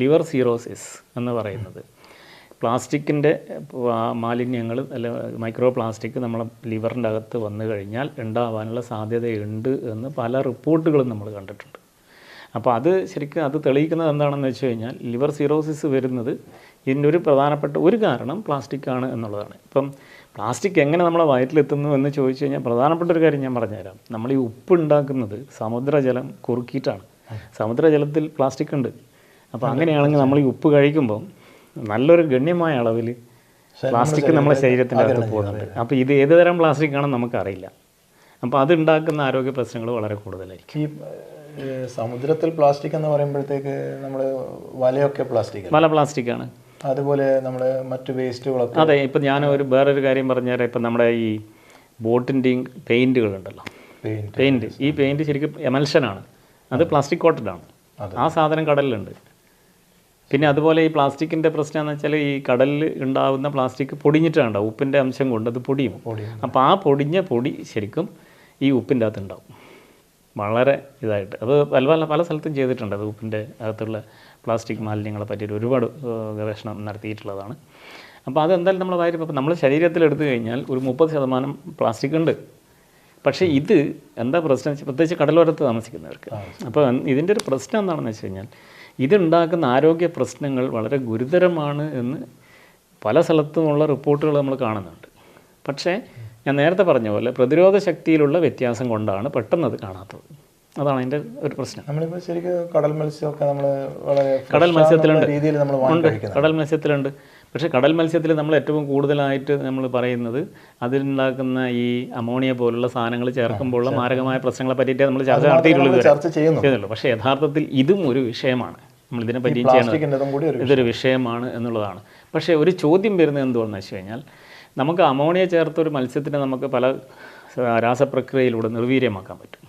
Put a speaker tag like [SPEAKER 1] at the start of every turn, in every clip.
[SPEAKER 1] Liver cirrhosis എന്ന് പറയുന്നത്. പ്ലാസ്റ്റിക്കിന്റെ മാലിന്യങ്ങൾ അല്ല മൈക്രോ പ്ലാസ്റ്റിക് നമ്മളെ ലിവറിന്റെ അകത്ത് വന്നു കഴിഞ്ഞാൽ ഉണ്ടാവാനുള്ള സാധ്യതയുണ്ട് എന്ന് പല റിപ്പോർട്ടുകളും നമ്മൾ കണ്ടിട്ടുണ്ട്. അപ്പോൾ അത് ശരിക്കും അത് തെളിയിക്കുന്നത് എന്താണെന്ന് വെച്ച് കഴിഞ്ഞാൽ ലിവർ സീറോസിസ് വരുന്നത് ഇതിന്റെ ഒരു പ്രധാനപ്പെട്ട ഒരു കാരണം പ്ലാസ്റ്റിക് ആണ് എന്നുള്ളതാണ്. ഇപ്പം പ്ലാസ്റ്റിക് എങ്ങനെ നമ്മളെ വയറ്റിലെത്തുന്നു എന്ന് ചോദിച്ചു കഴിഞ്ഞാൽ പ്രധാനപ്പെട്ട ഒരു കാര്യം ഞാൻ പറഞ്ഞുതരാം. നമ്മൾ ഈ ഉപ്പ് ഉണ്ടാക്കുന്നത് സമുദ്രജലം കുറുക്കിയിട്ടാണ്. സമുദ്രജലത്തിൽ പ്ലാസ്റ്റിക് ഉണ്ട് അപ്പോൾ അങ്ങനെയാണെങ്കിൽ നമ്മൾ ഈ ഉപ്പ് കഴിക്കുമ്പോൾ നല്ലൊരു ഗണ്യമായ അളവിൽ പ്ലാസ്റ്റിക് നമ്മുടെ ശരീരത്തിന്റെ അകത്ത് പോകുന്നുണ്ട് അപ്പോൾ ഇത് ഏത് തരം പ്ലാസ്റ്റിക് ആണെന്ന് നമുക്കറിയില്ല. അപ്പോൾ അത് ഉണ്ടാക്കുന്ന ആരോഗ്യ പ്രശ്നങ്ങൾ വളരെ കൂടുതലായിരിക്കും.
[SPEAKER 2] ഈ സമുദ്രത്തിൽ പ്ലാസ്റ്റിക് എന്ന് പറയുമ്പോഴത്തേക്ക് നമ്മൾ വലയൊക്കെ പ്ലാസ്റ്റിക്
[SPEAKER 1] വല പ്ലാസ്റ്റിക് ആണ്.
[SPEAKER 2] അതുപോലെ നമ്മൾ മറ്റു വേസ്റ്റുകളൊക്കെ
[SPEAKER 1] അതെ ഇപ്പം ഞാൻ ഒരു വേറൊരു കാര്യം പറഞ്ഞുതരാം ഇപ്പം നമ്മുടെ ഈ ബോട്ടിന്റെയും പെയിന്റുകളുണ്ടല്ലോ
[SPEAKER 2] പെയിന്റ്
[SPEAKER 1] ഈ പെയിന്റ് ശരിക്കും എമൽഷനാണ് അത് പ്ലാസ്റ്റിക് കോട്ടഡ് ആണ്. ആ സാധനം കടലിലുണ്ട്. പിന്നെ അതുപോലെ ഈ പ്ലാസ്റ്റിക്കിന്റെ പ്രശ്നം എന്ന് വെച്ചാൽ ഈ കടലിൽ ഉണ്ടാകുന്ന പ്ലാസ്റ്റിക് പൊടിഞ്ഞിട്ടാണ് ഉപ്പിന്റെ അംശം കൊണ്ട് അത് പൊടിയും. അപ്പോൾ ആ പൊടിഞ്ഞ പൊടി ശരിക്കും ഈ ഉപ്പിന്റെ അകത്ത് ഉണ്ടാവും. വളരെ ഇതായിട്ട്. അത് പല പല പല സ്ഥലത്തും ചെയ്തിട്ടുണ്ട്. അത് ഉപ്പിന്റെ അകത്തുള്ള പ്ലാസ്റ്റിക് മാലിന്യങ്ങളെ പറ്റിയിട്ട് ഒരുപാട് ഗവേഷണം നടത്തിയിട്ടുള്ളതാണ്. അപ്പോൾ അതെന്തായാലും നമ്മൾ വയറ് ഇപ്പോൾ നമ്മൾ ശരീരത്തിൽ എടുത്തു കഴിഞ്ഞാൽ ഒരു മുപ്പത് ശതമാനം പ്ലാസ്റ്റിക് ഉണ്ട്. പക്ഷേ ഇത് എന്താ പ്രശ്നം? പ്രത്യേകിച്ച് കടലോരത്ത് താമസിക്കുന്നവർക്ക്. അപ്പോൾ ഇതിന്റെ ഒരു പ്രശ്നം എന്താണെന്ന് വെച്ച് കഴിഞ്ഞാൽ ഇതുണ്ടാക്കുന്ന ആരോഗ്യ പ്രശ്നങ്ങൾ വളരെ ഗുരുതരമാണ് എന്ന് പല സ്ഥലത്തുമുള്ള റിപ്പോർട്ടുകൾ നമ്മൾ കാണുന്നുണ്ട്. പക്ഷേ ഞാൻ നേരത്തെ പറഞ്ഞ പോലെ പ്രതിരോധ ശക്തിയിലുള്ള വ്യത്യാസം കൊണ്ടാണ് പെട്ടെന്ന് അത് കാണാത്തത്. അതാണ് അതിന്റെ ഒരു പ്രശ്നം.
[SPEAKER 2] നമ്മളിപ്പോൾ ശരിക്കും കടൽ മത്സ്യമൊക്കെ നമ്മൾ വളരെ
[SPEAKER 1] കടൽ മത്സ്യത്തിലുണ്ട്.
[SPEAKER 2] രീതിയിൽ നമ്മൾ
[SPEAKER 1] ഉണ്ട്. കടൽ മത്സ്യത്തിലുണ്ട്. പക്ഷേ കടൽ മത്സ്യത്തിൽ നമ്മൾ ഏറ്റവും കൂടുതലായിട്ട് നമ്മൾ പറയുന്നത് അതിലുണ്ടാക്കുന്ന ഈ അമോണിയ പോലുള്ള സാധനങ്ങൾ ചേർക്കുമ്പോഴുള്ള മാരകമായ പ്രശ്നങ്ങളെ പറ്റിയിട്ടേ നമ്മൾ ചർച്ച
[SPEAKER 2] നടത്തിയിട്ടുള്ളൂ ചർച്ച ചെയ്യുന്നു
[SPEAKER 1] ചെയ്യുന്നുള്ളൂ. പക്ഷേ യഥാർത്ഥത്തിൽ ഇതും ഒരു വിഷയമാണ്. നമ്മൾ ഇതിനെ പറ്റി
[SPEAKER 2] ചെയ്യുന്നത്
[SPEAKER 1] ഇതൊരു വിഷയമാണ് എന്നുള്ളതാണ്. പക്ഷേ ഒരു ചോദ്യം വരുന്നത് എന്തുവാണെന്ന് വെച്ച് കഴിഞ്ഞാൽ നമുക്ക് അമോണിയ ചേർത്ത ഒരു മത്സ്യത്തിനെ നമുക്ക് പല രാസപ്രക്രിയയിലൂടെ നിർവീര്യമാക്കാൻ പറ്റും.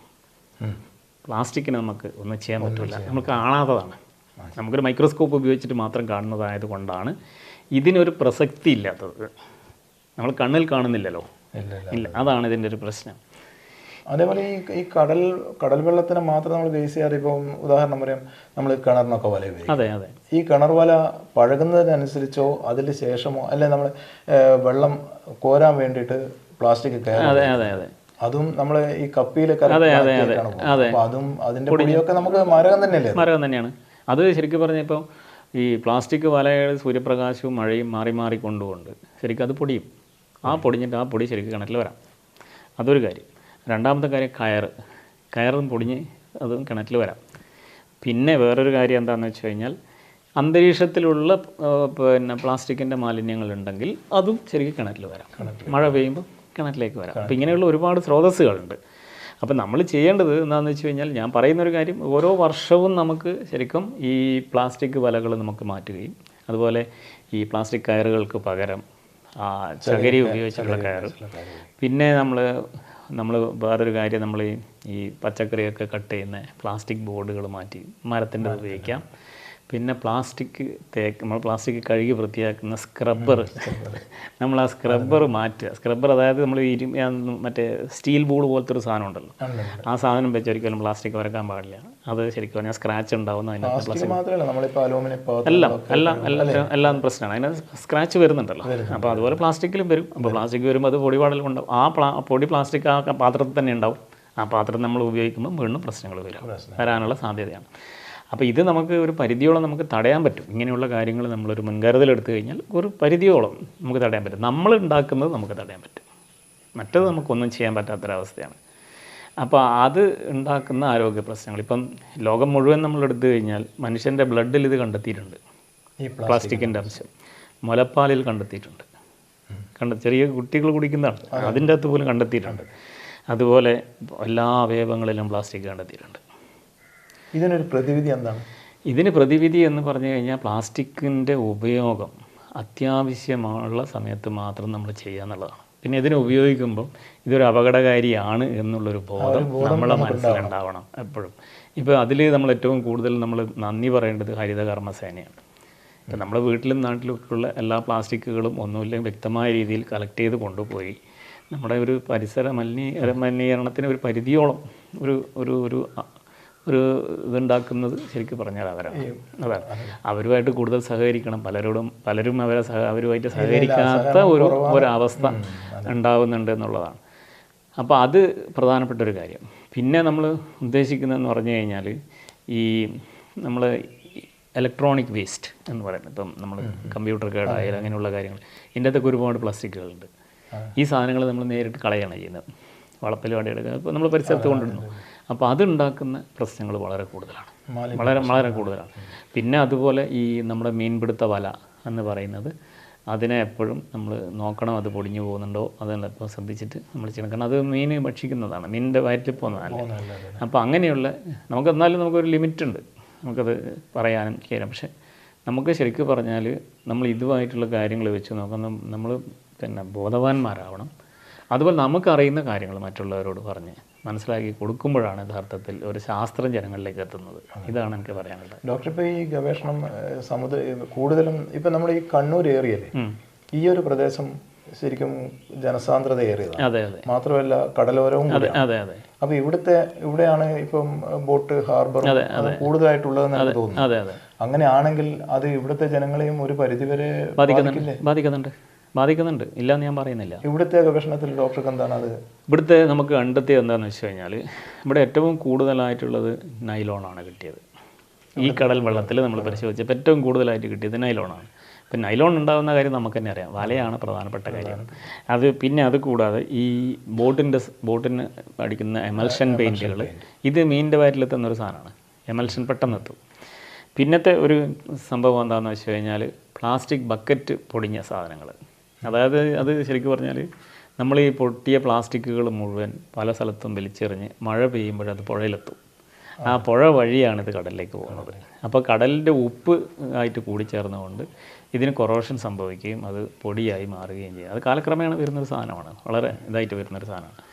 [SPEAKER 1] പ്ലാസ്റ്റിക്കിനെ നമുക്ക് ഒന്നും ചെയ്യാൻ പറ്റില്ല നമുക്ക് കാണാത്തതാണ്. നമുക്കൊരു മൈക്രോസ്കോപ്പ് ഉപയോഗിച്ചിട്ട് മാത്രം കാണുന്നതായത് കൊണ്ടാണ് ഇതിനൊരു പ്രസക്തി ഇല്ലാത്തത്. നമ്മൾ കണ്ണിൽ കാണുന്നില്ലല്ലോ.
[SPEAKER 2] ഇല്ല.
[SPEAKER 1] അതാണ് ഇതിന്റെ ഒരു പ്രശ്നം.
[SPEAKER 2] അതേപോലെ ഈ ഈ കടൽ കടൽ വെള്ളത്തിനെ മാത്രം നമ്മൾ ബേസ് ചെയ്യാറ് ഇപ്പം ഉദാഹരണം പറയാം നമ്മൾ കിണറിനൊക്കെ വല ഉപയോഗിക്കും.
[SPEAKER 1] അതെ
[SPEAKER 2] ഈ കിണർ വല പഴകുന്നതിനനുസരിച്ചോ അതിന് ശേഷമോ അല്ലെ നമ്മൾ വെള്ളം കോരാൻ വേണ്ടിയിട്ട് പ്ലാസ്റ്റിക് കയറും
[SPEAKER 1] അതെ
[SPEAKER 2] നമ്മൾ ഈ കപ്പിയിലൊക്കെ അപ്പൊ അതും അതിന്റെ പൊടിയൊക്കെ നമുക്ക് മരകം തന്നെയല്ലേ?
[SPEAKER 1] മരകം തന്നെയാണ്. അത് ശരിക്കും പറഞ്ഞപ്പോൾ ഈ പ്ലാസ്റ്റിക് വലകൾ സൂര്യപ്രകാശവും മഴയും മാറി മാറി കൊണ്ടുകൊണ്ട് ശരിക്കും അത് പൊടിയും. ആ പൊടിഞ്ഞിട്ട് ആ പൊടി ശരിക്കും കിണറ്റിൽ വരാം. അതൊരു കാര്യം. രണ്ടാമത്തെ കാര്യം കയർ. കയറും പൊടിഞ്ഞ് അതും കിണറ്റിൽ വരാം. പിന്നെ വേറൊരു കാര്യം എന്താണെന്ന് വെച്ച് കഴിഞ്ഞാൽ അന്തരീക്ഷത്തിലുള്ള പിന്നെ പ്ലാസ്റ്റിക്കിന്റെ മാലിന്യങ്ങളുണ്ടെങ്കിൽ അതും ശരിക്കും കിണറ്റിൽ വരാം. മഴ പെയ്യുമ്പോൾ കിണറ്റിലേക്ക് വരാം. അപ്പോൾ ഇങ്ങനെയുള്ള ഒരുപാട് സ്രോതസ്സുകളുണ്ട്. അപ്പോൾ നമ്മൾ ചെയ്യേണ്ടത് എന്താണെന്ന് വെച്ച് കഴിഞ്ഞാൽ ഞാൻ പറയുന്നൊരു കാര്യം ഓരോ വർഷവും നമുക്ക് ശരിക്കും ഈ പ്ലാസ്റ്റിക് വലകൾ നമുക്ക് മാറ്റുകയും അതുപോലെ ഈ പ്ലാസ്റ്റിക് കയറുകൾക്ക് പകരം ചകരി ഉപയോഗിച്ചുള്ള കയറ് പിന്നെ നമ്മൾ നമ്മൾ വേറൊരു കാര്യം നമ്മൾ ഈ പച്ചക്കറിയൊക്കെ കട്ട് ചെയ്യുന്ന പ്ലാസ്റ്റിക് ബോർഡുകൾ മാറ്റി മരത്തിന്റെ ഉപയോഗിക്കാം. പിന്നെ പ്ലാസ്റ്റിക് തേക്ക് നമ്മൾ പ്ലാസ്റ്റിക് കഴുകി വൃത്തിയാക്കുന്ന സ്ക്രബ്ബർ നമ്മൾ ആ സ്ക്രബ്ബർ മാറ്റുക. സ്ക്രബ്ബർ അതായത് നമ്മൾ ഇരു മറ്റേ സ്റ്റീൽ ബോൾ പോലത്തെ ഒരു സാധനം ഉണ്ടല്ലോ. ആ സാധനം വെച്ച് ഒരിക്കലും പ്ലാസ്റ്റിക് വരക്കാൻ പാടില്ല. അത് ശരിക്കും പറഞ്ഞാൽ സ്ക്രാച്ച് ഉണ്ടാവുന്ന അതിനകത്ത് എല്ലാം എല്ലാം എല്ലാം എല്ലാം പ്രശ്നമാണ്. അതിനകത്ത് സ്ക്രാച്ച് വരുന്നുണ്ടല്ലോ. അപ്പോൾ അതുപോലെ പ്ലാസ്റ്റിക്കിലും വരും. അപ്പോൾ പ്ലാസ്റ്റിക് വരുമ്പോൾ അത് പൊടിപാടലും ഉണ്ടാവും ആ പ്ലാ പൊടി പ്ലാസ്റ്റിക് ആ പാത്രത്തിൽ തന്നെ ഉണ്ടാവും. ആ പാത്രം നമ്മൾ ഉപയോഗിക്കുമ്പോൾ വീണ്ടും പ്രശ്നങ്ങൾ വരും വരാനുള്ള സാധ്യതയാണ്. അപ്പോൾ ഇത് നമുക്ക് ഒരു പരിധിയോളം നമുക്ക് തടയാൻ പറ്റും. ഇങ്ങനെയുള്ള കാര്യങ്ങൾ നമ്മളൊരു മുൻകരുതലെടുത്തു കഴിഞ്ഞാൽ ഒരു പരിധിയോളം നമുക്ക് തടയാൻ പറ്റും. നമ്മൾ ഉണ്ടാക്കുന്നത് നമുക്ക് തടയാൻ പറ്റും. മറ്റത് നമുക്കൊന്നും ചെയ്യാൻ പറ്റാത്തൊരവസ്ഥയാണ്. അപ്പോൾ അത് ഉണ്ടാക്കുന്ന ആരോഗ്യ പ്രശ്നങ്ങൾ. ഇപ്പം ലോകം മുഴുവൻ നമ്മൾ എടുത്തു കഴിഞ്ഞാൽ മനുഷ്യന്റെ ബ്ലഡിൽ ഇത് കണ്ടെത്തിയിട്ടുണ്ട്.
[SPEAKER 2] ഈ പ്ലാസ്റ്റിക്
[SPEAKER 1] പ്ലാസ്റ്റിക്കിന്റെ അംശം. മുലപ്പാലിൽ കണ്ടെത്തിയിട്ടുണ്ട്. കണ്ട ചെറിയ കുട്ടികൾ കുടിക്കുന്നതാണ്. അതിന്റെ അകത്ത് പോലും കണ്ടെത്തിയിട്ടുണ്ട്. അതുപോലെ എല്ലാ അവയവങ്ങളിലും പ്ലാസ്റ്റിക് കണ്ടെത്തിയിട്ടുണ്ട്.
[SPEAKER 2] ഇതിനൊരു പ്രതിവിധി എന്താണ്?
[SPEAKER 1] ഇതിന് പ്രതിവിധി എന്ന് പറഞ്ഞു കഴിഞ്ഞാൽ പ്ലാസ്റ്റിക്കിന്റെ ഉപയോഗം അത്യാവശ്യമുള്ള സമയത്ത് മാത്രം നമ്മൾ ചെയ്യുക എന്നുള്ളതാണ്. പിന്നെ ഇതിനെ ഉപയോഗിക്കുമ്പോൾ ഇതൊരു അപകടകാരിയാണ് എന്നുള്ളൊരു ബോധം നമ്മളെ മനസ്സിലുണ്ടാവണം എപ്പോഴും. ഇപ്പോൾ അതിൽ നമ്മൾ ഏറ്റവും കൂടുതൽ നമ്മൾ നന്ദി പറയേണ്ടത് ഹരിത കർമ്മസേനയാണ് ഇപ്പം നമ്മുടെ വീട്ടിലും നാട്ടിലൊക്കെയുള്ള എല്ലാ പ്ലാസ്റ്റിക്കുകളും ഒന്നുമില്ലെങ്കിൽ വ്യക്തമായ രീതിയിൽ കളക്ട് ചെയ്ത് കൊണ്ടുപോയി നമ്മുടെ ഒരു പരിസര മലിനീ മലിനീകരണത്തിന് ഒരു പരിധിയോളം ഒരു ഒരു ഒരു ഒരു ഇതുണ്ടാക്കുന്നത് ശരിക്കും പറഞ്ഞാൽ അവരാണ്. അതാണ് അവരുമായിട്ട് കൂടുതൽ സഹകരിക്കണം. പലരോടും പലരും അവരെ സഹ അവരുമായിട്ട് സഹകരിക്കാത്ത ഒരു ഒരവസ്ഥ ഉണ്ടാവുന്നുണ്ട് എന്നുള്ളതാണ്. അപ്പോൾ അത് പ്രധാനപ്പെട്ട ഒരു കാര്യം. പിന്നെ നമ്മൾ ഉദ്ദേശിക്കുന്നതെന്ന് പറഞ്ഞു കഴിഞ്ഞാൽ ഈ നമ്മൾ ഇലക്ട്രോണിക് വേസ്റ്റ് എന്ന് പറയുന്നത്. ഇപ്പം നമ്മൾ കമ്പ്യൂട്ടർ കേടായാലും അങ്ങനെയുള്ള കാര്യങ്ങൾ. ഇതിന്റെ അകത്തൊക്കെ ഒരുപാട് പ്ലാസ്റ്റിക്കുകളുണ്ട്. ഈ സാധനങ്ങൾ നമ്മൾ നേരിട്ട് കളയാണ് ചെയ്യുന്നത്. വളപ്പിൽ വേണ്ടി എടുക്കുക ഇപ്പോൾ നമ്മൾ പരിസരത്ത് കൊണ്ടിടുന്നു. അപ്പോൾ അതുണ്ടാക്കുന്ന പ്രശ്നങ്ങൾ വളരെ കൂടുതലാണ്. വളരെ വളരെ കൂടുതലാണ്. പിന്നെ അതുപോലെ ഈ നമ്മുടെ മീൻപിടുത്ത വല എന്ന് പറയുന്നത് അതിനെ എപ്പോഴും നമ്മൾ നോക്കണം അത് പൊടിഞ്ഞു പോകുന്നുണ്ടോ അതെല്ലാം ഇപ്പോൾ ശ്രദ്ധിച്ചിട്ട് നമ്മൾ ചെയ്യണം. കാരണം അത് മീൻ ഭക്ഷിക്കുന്നതാണ് മീനിന്റെ വയറ്റിൽ പോകുന്നതല്ല.
[SPEAKER 2] നല്ലത്
[SPEAKER 1] അപ്പോൾ അങ്ങനെയുള്ള നമുക്ക് എന്നാലും നമുക്കൊരു ലിമിറ്റ് ഉണ്ട്. നമുക്കത് പറയാനും ചെയ്യാം പക്ഷേ നമുക്ക് ശരിക്കും പറഞ്ഞാൽ നമ്മൾ ഇതുമായിട്ടുള്ള കാര്യങ്ങൾ വെച്ച് നോക്കുന്ന നമ്മൾ പിന്നെ ബോധവാന്മാരാവണം. അതുപോലെ നമുക്കറിയുന്ന കാര്യങ്ങൾ മറ്റുള്ളവരോട് പറഞ്ഞ് മനസ്സിലാക്കി കൊടുക്കുമ്പോഴാണ് യഥാർത്ഥത്തിൽ ഒരു ശാസ്ത്രം ജനങ്ങളിലേക്ക് എത്തുന്നത്. ഇതാണ് എനിക്ക് പറയാനുള്ളത്.
[SPEAKER 2] ഡോക്ടർ ഇപ്പോൾ ഈ ഗവേഷണം സമുദ്ര കൂടുതലും ഇപ്പം നമ്മൾ ഈ കണ്ണൂർ ഏറിയല്ലേ? ഈ ഒരു പ്രദേശം ശരിക്കും ജനസാന്ദ്രത ഏറിയതാണ്
[SPEAKER 1] അതെ അതെ.
[SPEAKER 2] മാത്രമല്ല കടലോരവും
[SPEAKER 1] അതെ അതെ
[SPEAKER 2] അപ്പൊ ഇവിടുത്തെ ഇവിടെയാണ് ഇപ്പം ബോട്ട് ഹാർബർ കൂടുതലായിട്ടുള്ളതെന്ന് എനിക്ക് തോന്നുന്നു. അങ്ങനെയാണെങ്കിൽ അത് ഇവിടുത്തെ ജനങ്ങളെയും ഒരു പരിധിവരെ
[SPEAKER 1] ബാധിക്കുന്നുണ്ട് ബാധിക്കുന്നുണ്ട്. ബാധിക്കുന്നുണ്ട്. ഇല്ലാന്ന് ഞാൻ പറയുന്നില്ല.
[SPEAKER 2] ഇവിടുത്തെ ഗവേഷണത്തിൽ ഡോക്ടർക്ക് എന്താണ് അത്?
[SPEAKER 1] ഇവിടുത്തെ നമുക്ക് കണ്ടെത്തിയത് എന്താണെന്ന് വെച്ച് കഴിഞ്ഞാൽ ഇവിടെ ഏറ്റവും കൂടുതലായിട്ടുള്ളത് നൈലോണാണ് കിട്ടിയത്. ഈ കടൽ വെള്ളത്തിൽ നമ്മൾ പരിശോധിച്ചപ്പോൾ ഏറ്റവും കൂടുതലായിട്ട് കിട്ടിയത് നൈലോണാണ്. ഇപ്പം നൈലോൺ ഉണ്ടാകുന്ന കാര്യം നമുക്ക് തന്നെ അറിയാം. വലയാണ് പ്രധാനപ്പെട്ട കാര്യം. അത് പിന്നെ അത് കൂടാതെ ഈ ബോട്ടിന്റെ ബോട്ടിന് അടിക്കുന്ന എമൽഷൻ പെയിന്റുകൾ ഇത് മീനിന്റെ വയറ്റിലെത്തുന്ന ഒരു സാധനമാണ്. എമൽഷൻ പെട്ടെന്ന് എത്തും പിന്നത്തെ ഒരു സംഭവം എന്താണെന്ന് വെച്ച് കഴിഞ്ഞാൽ പ്ലാസ്റ്റിക് ബക്കറ്റ് പൊടിഞ്ഞ സാധനങ്ങൾ അതായത് അത് ശരിക്കും പറഞ്ഞാൽ നമ്മൾ ഈ പൊട്ടിയ പ്ലാസ്റ്റിക്കുകൾ മുഴുവൻ പല സ്ഥലത്തും വലിച്ചെറിഞ്ഞ് മഴ പെയ്യുമ്പോൾ അത് പുഴയിലെത്തും. ആ പുഴ വഴിയാണ് ഇത് കടലിലേക്ക് പോകുന്നത്. അപ്പോൾ കടലിന്റെ ഉപ്പ് ആയിട്ട് കൂടിച്ചേർന്നുകൊണ്ട് ഇതിന് കൊറോഷൻ സംഭവിക്കുകയും അത് പൊടിയായി മാറുകയും ചെയ്യും. അത് കാലക്രമേണ വരുന്നൊരു സാധനമാണ്. വളരെ ഇതായിട്ട് വരുന്നൊരു സാധനമാണ്.